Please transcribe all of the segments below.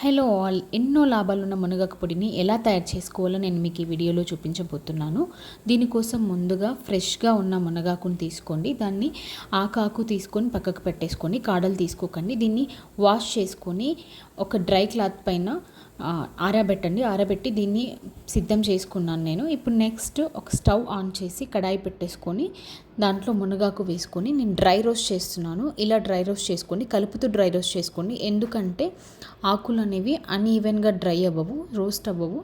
Hello all. ఎన్నో లాభాలున్న మునగాకు పొడిని ఎలా తయారు చేసుకోవాలో నేను మీకు ఈ వీడియోలో చూపించబోతున్నాను. దీనికోసం ముందుగా ఫ్రెష్గా ఉన్న మునగాకుని తీసుకోండి. దాన్ని ఆకాకు తీసుకొని పక్కకు పెట్టేసుకోండి కాడలు తీసుకోకండి. దీన్ని వాష్ చేసుకొని ఒక డ్రై క్లాత్ పైన ఆరబెట్టండి ఆరబెట్టి దీన్ని సిద్ధం చేసుకున్నాను నేను. ఇప్పుడు నెక్స్ట్ ఒక స్టవ్ ఆన్ చేసి కడాయి పెట్టేసుకొని దాంట్లో మునగాకు వేసుకొని నేను డ్రై రోస్ట్ చేస్తున్నాను. ఇలా డ్రై రోస్ట్ చేసుకోండి కలుపుతూ డ్రై రోస్ట్ చేసుకోండి. ఎందుకంటే ఆకులు అనేవి అన్ఈవెన్గా డ్రై అవ్వవు రోస్ట్ అవ్వవు.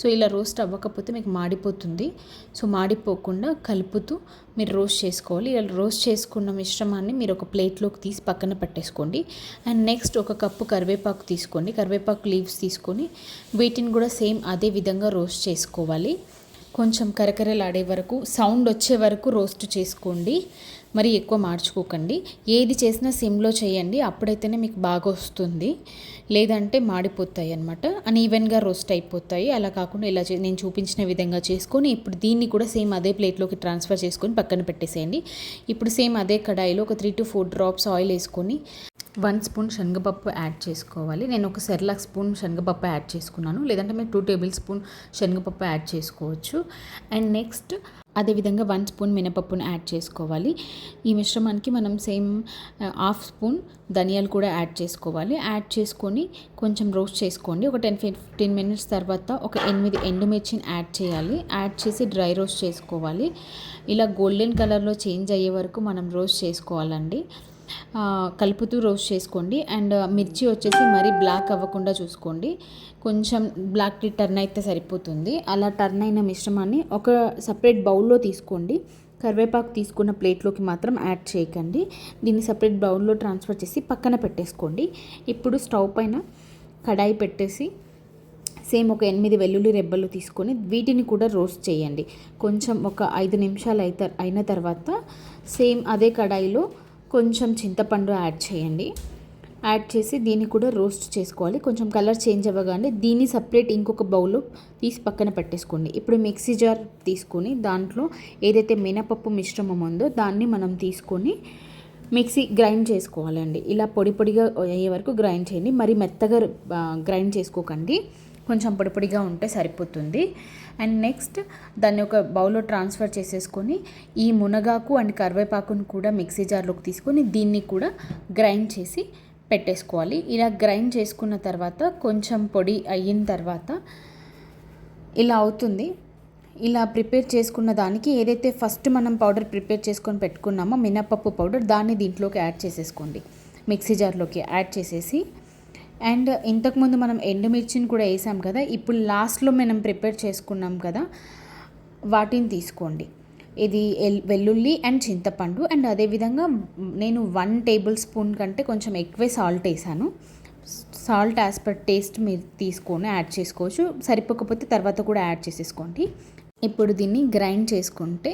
సో ఇలా రోస్ట్ అవ్వకపోతే మీకు మాడిపోతుంది. సో మాడిపోకుండా కలుపుతూ మీరు రోస్ట్ చేసుకోవాలి. ఇలా రోస్ట్ చేసుకున్న మిశ్రమాన్ని మీరు ఒక ప్లేట్లోకి తీసి పక్కన పెట్టేసుకోండి. అండ్ నెక్స్ట్ ఒక కప్పు కరివేపాకు తీసుకోండి. కరివేపాకు లీవ్స్ తీసుకొని వీటిని కూడా సేమ్ అదే విధంగా రోస్ట్ చేసుకోవాలి. కొంచెం కరకరలాడే వరకు సౌండ్ వచ్చే వరకు రోస్ట్ చేసుకోండి. మరి ఎక్కువ మార్చుకోకండి. ఏది చేసినా సిమ్లో చేయండి. అప్పుడైతేనే మీకు బాగా వస్తుంది. లేదంటే మాడిపోతాయి అనమాట ఈవెన్గా రోస్ట్ అయిపోతాయి. అలా కాకుండా ఇలా నేను చూపించిన విధంగా చేసుకొని ఇప్పుడు దీన్ని కూడా సేమ్ అదే ప్లేట్లోకి ట్రాన్స్ఫర్ చేసుకొని పక్కన పెట్టేసేయండి. ఇప్పుడు సేమ్ అదే కడాయిలో ఒక three to four drops oil వేసుకొని వన్ స్పూన్ శనగపప్పు యాడ్ చేసుకోవాలి. నేను ఒక సెర్లాక్ స్పూన్ శనగపప్పు యాడ్ చేసుకున్నాను. లేదంటే మీరు టూ టేబుల్ స్పూన్ శనగపప్పు యాడ్ చేసుకోవచ్చు. అండ్ నెక్స్ట్ అదేవిధంగా వన్ స్పూన్ మినపప్పును యాడ్ చేసుకోవాలి. ఈ మిశ్రమానికి మనం సేమ్ హాఫ్ స్పూన్ ధనియాలు కూడా యాడ్ చేసుకోవాలి. యాడ్ చేసుకొని కొంచెం రోస్ట్ చేసుకోండి. ఒక టెన్ ఫిఫ్టీన్ మినిట్స్ తర్వాత ఒక ఎనిమిది ఎండుమిర్చిని యాడ్ చేయాలి. యాడ్ చేసి డ్రై రోస్ట్ చేసుకోవాలి. ఇలా గోల్డెన్ కలర్లో చేంజ్ అయ్యే వరకు మనం రోస్ట్ చేసుకోవాలండి. కలుపుతూ రోస్ట్ చేసుకోండి. అండ్ మిర్చి వచ్చేసి మరీ బ్లాక్ అవ్వకుండా చూసుకోండి. కొంచెం బ్లాక్ టర్న్ అయితే సరిపోతుంది. అలా టర్న్ అయిన మిశ్రమాన్ని ఒక సపరేట్ బౌల్లో తీసుకోండి. కరివేపాకు తీసుకున్న ప్లేట్లోకి మాత్రం యాడ్ చేయకండి. దీన్ని సపరేట్ బౌల్లో ట్రాన్స్ఫర్ చేసి పక్కన పెట్టేసుకోండి. ఇప్పుడు స్టవ్ పైన కడాయి పెట్టేసి సేమ్ ఒక ఎనిమిది వెల్లుల్లి రెబ్బలు తీసుకొని వీటిని కూడా రోస్ట్ చేయండి. కొంచెం ఒక ఐదు నిమిషాలు అయితే అయిన తర్వాత సేమ్ అదే కడాయిలో కొంచెం చింతపండు యాడ్ చేయండి. యాడ్ చేసి దీన్ని కూడా రోస్ట్ చేసుకోవాలి. కొంచెం కలర్ చేంజ్ అవ్వగానే దీన్ని సపరేట్ ఇంకొక బౌల్లో తీసి పక్కన పెట్టేసుకోండి. ఇప్పుడు మిక్సీ జార్ తీసుకొని దాంట్లో ఏదైతే మినపప్పు మిశ్రమం ఉందో దాన్ని మనం తీసుకొని మిక్సీ గ్రైండ్ చేసుకోవాలండి. ఇలా పొడి పొడిగా అయ్యే వరకు గ్రైండ్ చేయండి. మరి మెత్తగా గ్రైండ్ చేసుకోకండి. కొంచెం పొడిపొడిగా ఉంటే సరిపోతుంది. అండ్ నెక్స్ట్ దాన్ని ఒక బౌల్లో ట్రాన్స్ఫర్ చేసేసుకొని ఈ మునగాకు అండ్ కరివేపాకును కూడా మిక్సీ జార్లోకి తీసుకొని దీన్ని కూడా గ్రైండ్ చేసి పెట్టేసుకోవాలి. ఇలా గ్రైండ్ చేసుకున్న తర్వాత కొంచెం పొడి అయిన తర్వాత ఇలా అవుతుంది. ఇలా ప్రిపేర్ చేసుకున్న దానికి ఏదైతే ఫస్ట్ మనం పౌడర్ ప్రిపేర్ చేసుకొని పెట్టుకున్నామో మినపప్పు పౌడర్ దాన్ని దీంట్లోకి యాడ్ చేసేసుకోండి. మిక్సీ జార్లోకి యాడ్ చేసేసి అండ్ ఇంతకుముందు మనం ఎండుమిర్చిని కూడా వేసాం కదా ఇప్పుడు లాస్ట్లో మనం ప్రిపేర్ చేసుకున్నాం కదా వాటిని తీసుకోండి. ఇది వెల్లుల్లి అండ్ చింతపండు అండ్ అదేవిధంగా నేను వన్ టేబుల్ స్పూన్ కంటే కొంచెం ఎక్కువే సాల్ట్ వేసాను. సాల్ట్ యాజ్ పర్ టేస్ట్ మీరు తీసుకొని యాడ్ చేసుకోవచ్చు. సరిపోకపోతే తర్వాత కూడా యాడ్ చేసేసుకోండి. ఇప్పుడు దీన్ని గ్రైండ్ చేసుకుంటే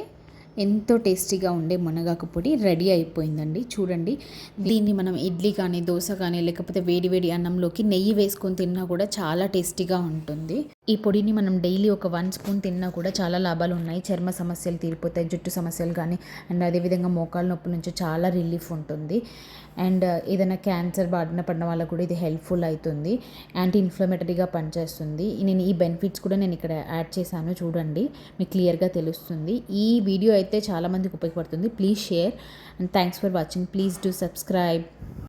ఎంతో టేస్టీగా ఉండే మునగాకు పొడి రెడీ అయిపోయిందండి. చూడండి. దీన్ని మనం ఇడ్లీ కానీ దోశ కానీ లేకపోతే వేడి వేడి అన్నంలోకి నెయ్యి వేసుకొని తిన్నా కూడా చాలా టేస్టీగా ఉంటుంది. ఈ పొడిని మనం డైలీ ఒక వన్ స్పూన్ తిన్నా కూడా చాలా లాభాలు ఉన్నాయి చర్మ సమస్యలు తీరిపోతాయి జుట్టు సమస్యలు కానీ అండ్ అదేవిధంగా మోకాళ్ళ నొప్పి నుంచి చాలా రిలీఫ్ ఉంటుంది. అండ్ ఏదైనా క్యాన్సర్ బారిన పడిన వాళ్ళకు కూడా ఇది హెల్ప్ఫుల్ అవుతుంది. యాంటీ ఇన్ఫ్లమేటరీగా పనిచేస్తుంది. నేను ఈ బెనిఫిట్స్ కూడా నేను ఇక్కడ యాడ్ చేశాను చూడండి మీకు క్లియర్గా తెలుస్తుంది. ఈ వీడియో అయితే చాలామందికి ఉపయోగపడుతుంది. Please share and thanks for watching. Please do subscribe.